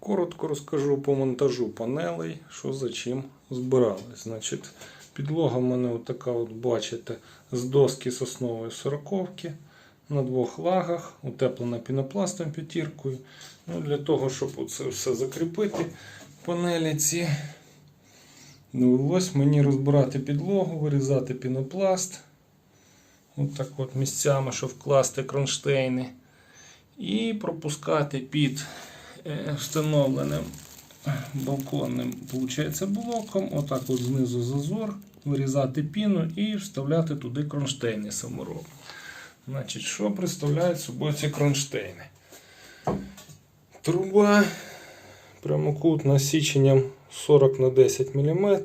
Коротко розкажу по монтажу панелей, що за чим збирались. Значить, підлога в мене така, от бачите, з доски соснової сороковки на двох лагах, утеплена пінопластом п'ятіркою. Ну, для того, щоб це все закріпити, панелі ці. Довелось мені розбирати підлогу, вирізати пінопласт. От от місцями, щоб вкласти кронштейни. І пропускати під встановленим балконним виходить, блоком. Отак от знизу зазор, вирізати піну і вставляти туди кронштейни саморобні. Значить, що представляють собою ці кронштейни? Труба прямокутна січенням 40 на 10 мм.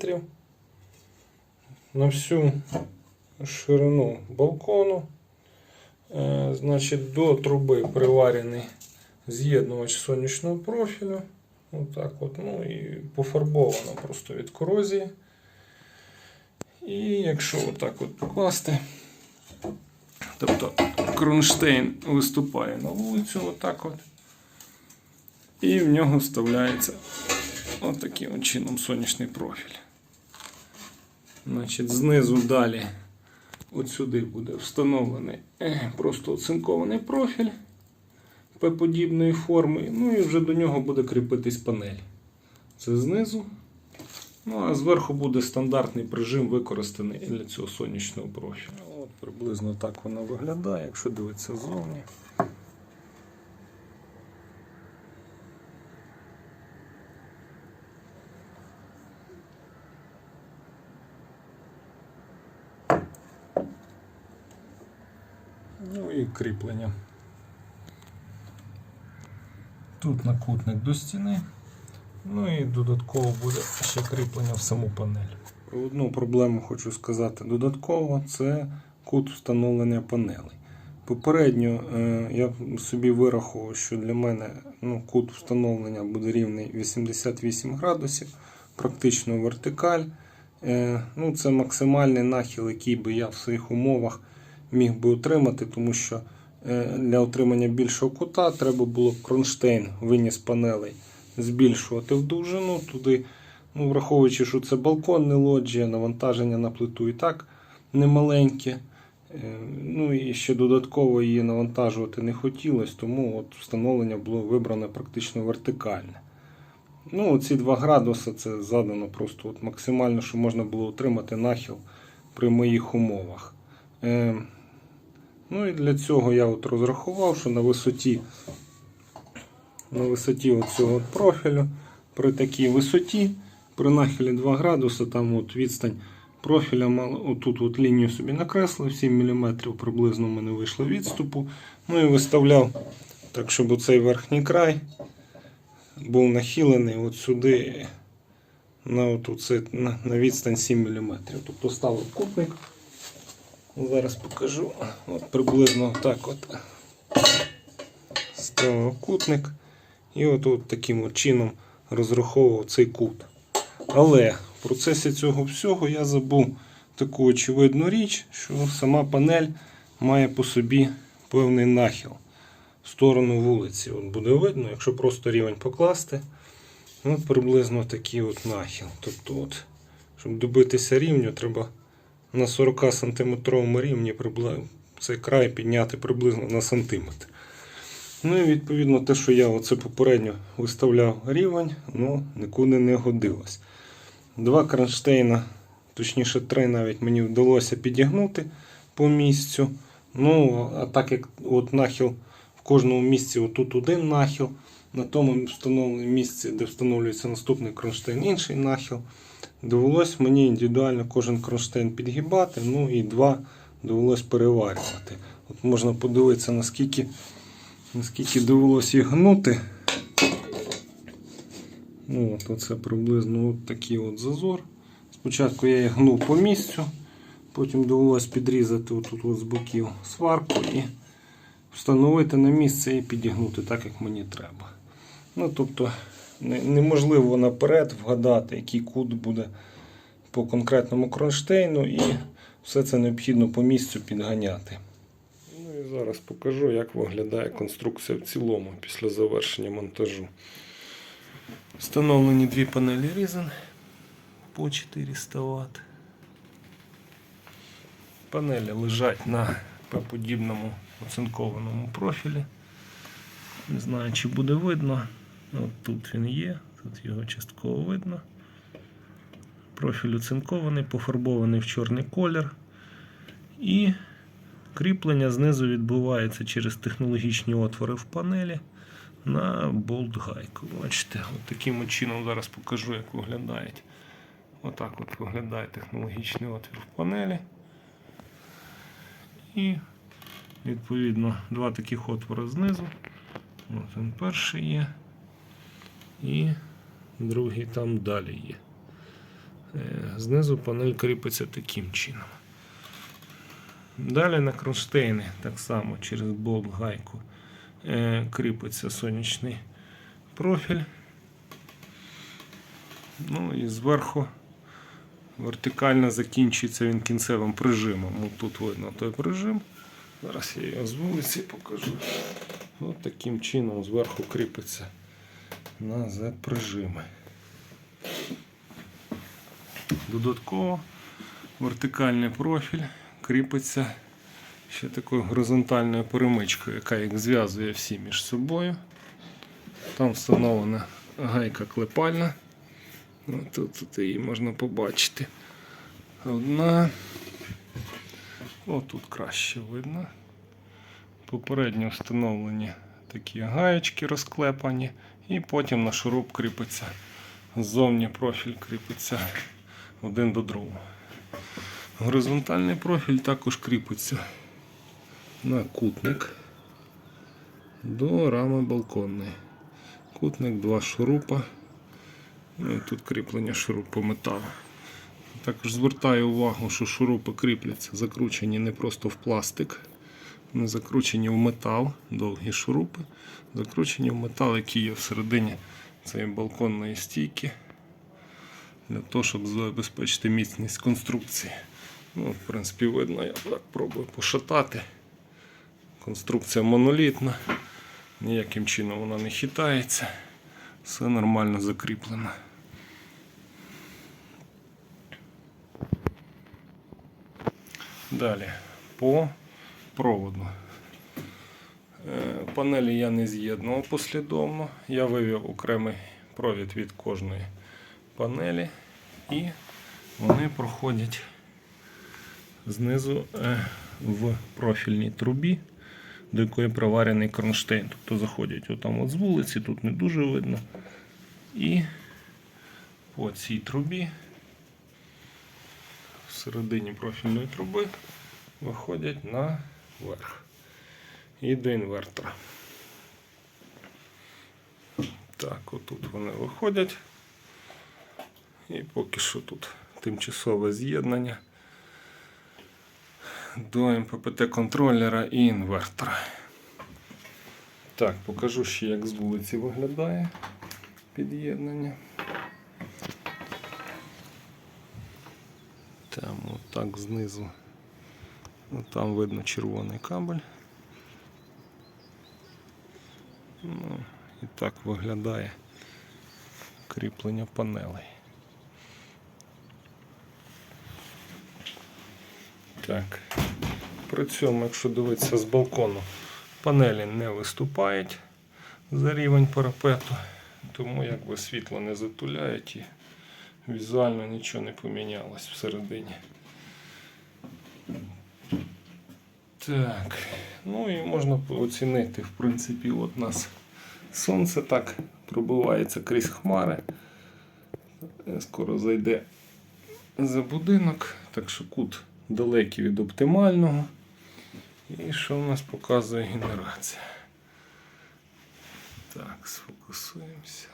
На всю ширину балкону. Е, Значить, до труби приварений з'єднувач сонячного профілю. Отак от, ну і пофарбовано просто від корозії. І якщо отак от покласти, тобто кронштейн виступає на вулицю, отак от. І в нього вставляється отаким от чином сонячний профіль. Значить, знизу далі от сюди буде встановлений е, просто оцинкований профіль П-подібної форми. Ну і вже до нього буде кріпитись панель. Це знизу. Ну, а зверху буде стандартний прижим, використаний для цього сонячного профілю. От приблизно так воно виглядає, якщо дивитися ззовні. Ну і кріплення. Тут накутник до стіни. Ну і додатково буде ще кріплення в саму панель. Одну проблему хочу сказати додатково це кут встановлення панелей. Попередньо е, я собі вирахував, що для мене ну, кут встановлення буде рівний 88 градусів, практично вертикаль. Е, ну, це максимальний нахил, який би я в своїх умовах міг би отримати, тому що для отримання більшого кута треба було кронштейн виніс панелей збільшувати в довжину туди. Ну, враховуючи, що це балкон, не лоджія, навантаження на плиту і так немаленьке. Е, Ну і ще додатково її навантажувати не хотілося, тому от встановлення було вибране практично вертикальне. Ну, ці 2 градуси це задано просто от максимально, що можна було отримати нахил при моїх умовах. Ну і для цього я от розрахував, що на висоті на висоті цього профілю при такій висоті, при нахилі 2 градуси, там от відстань профіля, отут от лінію собі накреслив, 7 мм приблизно в мене вийшло відступу. Ну і виставляв так, щоб оцей верхній край був нахилений от сюди на, от оце, на, на відстань 7 мм. Тобто ставив кутник. Зараз покажу. От приблизно так от ставив кутник. І от, таким от чином розраховував цей кут. Але в процесі цього всього я забув таку очевидну річ, що сама панель має по собі певний нахил в сторону вулиці. От буде видно, якщо просто рівень покласти, от приблизно такий от нахил. Тобто, от, щоб добитися рівню, треба на 40 сантиметровому рівні цей край підняти приблизно на сантиметр. Ну і відповідно те, що я оце попередньо виставляв рівень, ну нікуди не годилось. Два кронштейна, точніше три навіть мені вдалося підігнути по місцю. Ну, а так як от нахил в кожному місці отут один нахил, на тому встановленому місці, де встановлюється наступний кронштейн, інший нахил. Довелось мені індивідуально кожен кронштейн підгибати, ну і два довелось переварювати. От можна подивитися, наскільки наскільки довелося їх гнути. Ну, от оце приблизно от такий от зазор. Спочатку я їх гнув по місцю, потім довелось підрізати отут от з боків сварку і встановити на місце і підігнути так, як мені треба. Ну, тобто, неможливо наперед вгадати, який кут буде по конкретному кронштейну, і все це необхідно по місцю підганяти. Ну і зараз покажу, як виглядає конструкція в цілому після завершення монтажу. Встановлені дві панелі Ryzen по 400 Вт. Панелі лежать на П-подібному оцинкованому профілі. Не знаю, чи буде видно. От тут він є, тут його частково видно. Профіль оцинкований, пофарбований в чорний колір. І кріплення знизу відбувається через технологічні отвори в панелі на болт-гайку. Бачите, от таким чином зараз покажу, як виглядають. Отак от виглядає технологічний отвір в панелі. І відповідно два таких отвори знизу. От він перший є. І другий там далі є. Е, Знизу панель кріпиться таким чином. Далі на кронштейни так само через болт гайку е, кріпиться сонячний профіль. Ну і зверху вертикально закінчується він кінцевим прижимом. От тут видно той прижим. Зараз я його з вулиці покажу. От таким чином зверху кріпиться на Z-прижими. Додатково вертикальний профіль кріпиться ще такою горизонтальною перемичкою, яка їх зв'язує всі між собою. Там встановлена гайка клепальна. Ну, Тут, тут її можна побачити. Одна. О, тут краще видно. Попередньо встановлені такі гаєчки розклепані, і потім на шуруп кріпиться. Ззовні профіль кріпиться один до другого. Горизонтальний профіль також кріпиться на кутник до рами балконної. Кутник, два шурупа. Ну і тут кріплення шурупу металу. Також звертаю увагу, що шурупи кріпляться закручені не просто в пластик, закручені в метал, довгі шурупи, закручені в метал, який є всередині цієї балконної стійки, для того, щоб забезпечити міцність конструкції. Ну, в принципі, видно, я так пробую пошатати. Конструкція монолітна, ніяким чином вона не хитається, все нормально закріплено. Далі по проводу. Е, Панелі я не з'єднував послідовно. Я вивів окремий провід від кожної панелі і вони проходять знизу е, в профільній трубі, до якої приварений кронштейн. Тобто заходять отам от з вулиці, тут не дуже видно. І по цій трубі всередині профільної труби виходять наверх і до інвертора. Так, отут вони виходять. І поки що тут тимчасове з'єднання до МППТ контролера і інвертора. Так, покажу ще, як з вулиці виглядає під'єднання. Там отак знизу. Ну, Там видно червоний кабель. Ну, і так виглядає кріплення панелей. Так. При цьому, якщо дивитися з балкону, панелі не виступають за рівень парапету, тому якби світло не затуляють і візуально нічого не помінялось всередині. Так, ну і можна оцінити, в принципі, от у нас сонце так пробивається крізь хмари. Скоро зайде за будинок, так що кут далекий від оптимального. І що в нас показує генерація? Так, сфокусуємося.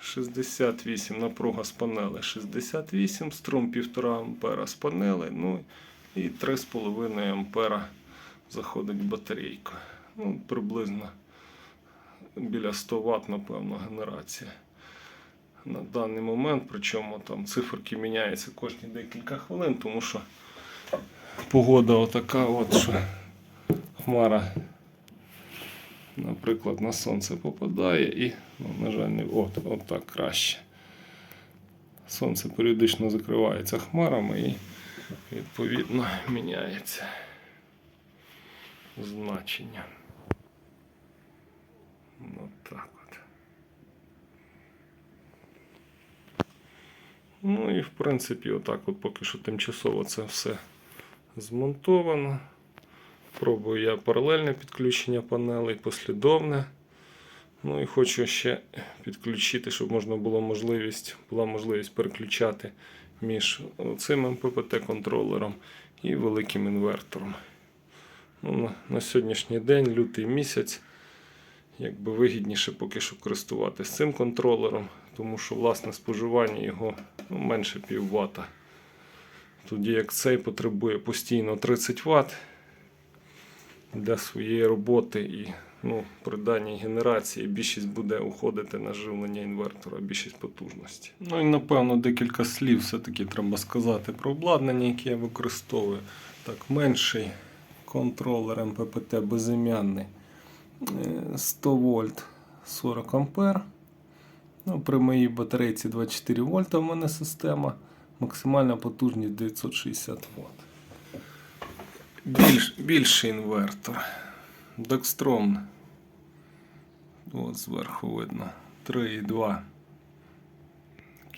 68 напруга з панели 68, струм 1,5 ампера з панели, ну і 3,5 ампера заходить батарейка. Ну, приблизно біля 100 Вт, напевно, генерація. На даний момент, причому там циферки міняються кожні декілька хвилин, тому що погода отака, от, що хмара наприклад, на сонце попадає і, ну, на жаль, не от, от так краще. Сонце періодично закривається хмарами і відповідно міняється значення. От так от. Ну і в принципі, отак от поки що тимчасово це все змонтовано. Пробую я паралельне підключення панелей, послідовне. Ну і хочу ще підключити, щоб можна було можливість, була можливість переключати між цим МППТ-контролером і великим інвертором. Ну, на, сьогоднішній день, лютий місяць, якби вигідніше поки що користуватися цим контролером, тому що власне споживання його ну, менше пів вата. Тоді як цей потребує постійно 30 Вт для своєї роботи і ну, при даній генерації більшість буде уходити на живлення інвертора, більшість потужності. Ну і напевно декілька слів все-таки треба сказати про обладнання, яке я використовую. Так, менший контролер МППТ безім'янний е, 100 вольт 40 ампер. Ну, при моїй батарейці 24 вольта в мене система. Максимальна потужність 960 Вт. Більш, більший інвертор. Декстром. От зверху видно. 3,2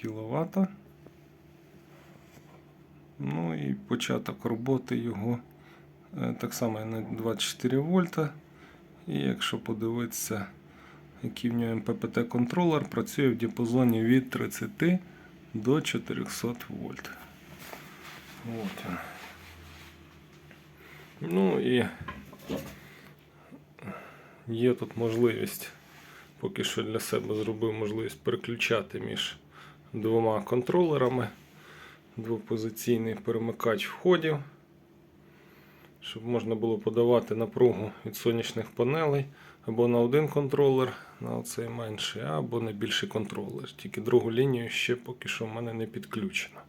кВт. Ну і початок роботи його е, так само на 24 вольта. І якщо подивитися, який в нього МППТ-контролер, працює в діапазоні від 30 до 400 вольт. От він. Ну і є тут можливість, поки що для себе зробив можливість переключати між двома контролерами. Двопозиційний перемикач входів, щоб можна було подавати напругу від сонячних панелей або на один контролер, на оцей менший, або на більший контролер. Тільки другу лінію ще поки що в мене не підключено.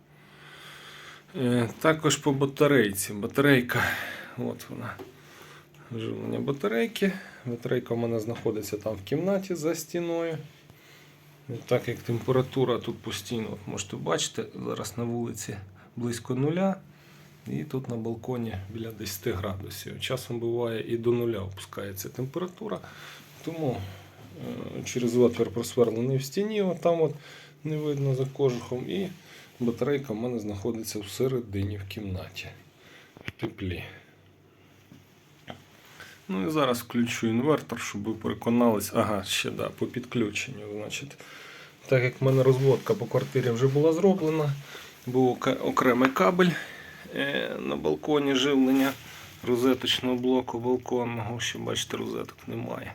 Е, Також по батарейці. Батарейка, от вона. Живлення батарейки. Батарейка в мене знаходиться там в кімнаті за стіною. І Так як температура тут постійно, можете бачити, зараз на вулиці близько нуля. І тут на балконі біля 10 градусів. Часом буває і до нуля опускається температура. Тому е, через отвір просверлений в стіні, от от не видно за кожухом. І батарейка в мене знаходиться всередині в кімнаті. В теплі. Ну і зараз включу інвертор, щоб ви переконались. Ага, ще да, по підключенню. Значить, так як в мене розводка по квартирі вже була зроблена, був окремий кабель е, на балконі живлення розеточного блоку балконного, що бачите, розеток немає.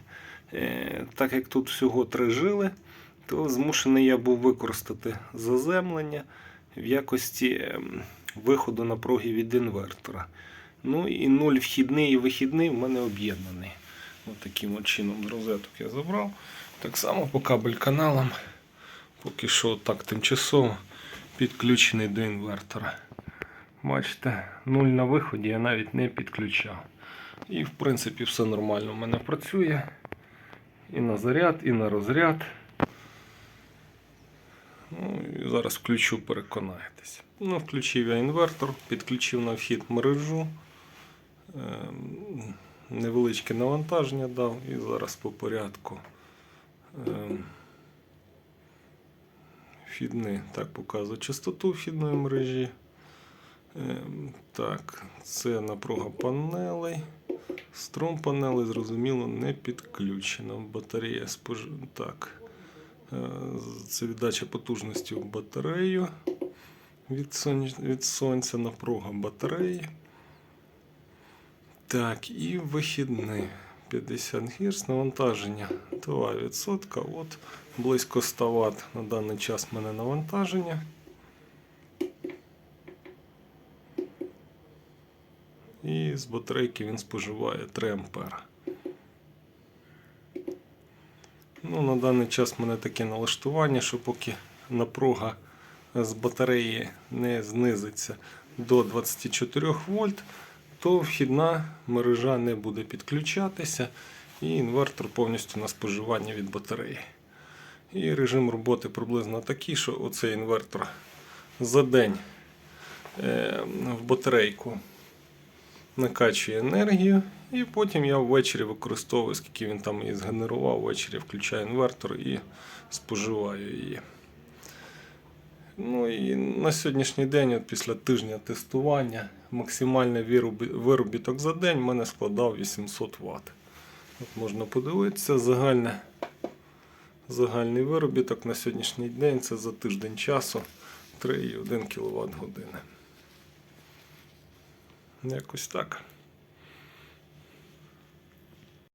Е, Так як тут всього три жили, то змушений я був використати заземлення в якості ем, виходу напруги від інвертора. Ну і нуль вхідний і вихідний в мене об'єднаний. Ось таким от чином розеток я забрав. Так само по кабель каналам. Поки що так тимчасово підключений до інвертора. Бачите, нуль на виході я навіть не підключав. І в принципі все нормально в мене працює. І на заряд, і на розряд. Ну, і зараз включу, переконаєтесь. Ну, включив я інвертор, підключив на вхід мережу. Ем, Невеличке навантаження дав і зараз по порядку. Ем, Вхідний так показує частоту вхідної мережі. Ем, Так, це напруга панелей. Струм панелей, зрозуміло, не підключено. Батарея спож... Так. Е, Це віддача потужності в батарею від, соня- від сонця, напруга батареї. Так, і вихідний 50 Гц, навантаження 2%. От близько 100 Вт на даний час в мене навантаження. І з батарейки він споживає 3 ампера. Ну, на даний час в мене таке налаштування, що поки напруга з батареї не знизиться до 24 вольт, то вхідна мережа не буде підключатися і інвертор повністю на споживання від батареї. І режим роботи приблизно такий, що оцей інвертор за день е, в батарейку накачує енергію, і потім я ввечері використовую, скільки він там її згенерував, ввечері включаю інвертор і споживаю її. Ну і на сьогоднішній день, от після тижня тестування, максимальний виробіток за день в мене складав 800 Вт. От можна подивитися, загальне, загальний виробіток на сьогоднішній день це за тиждень часу 3,1 кВт години. Якось так.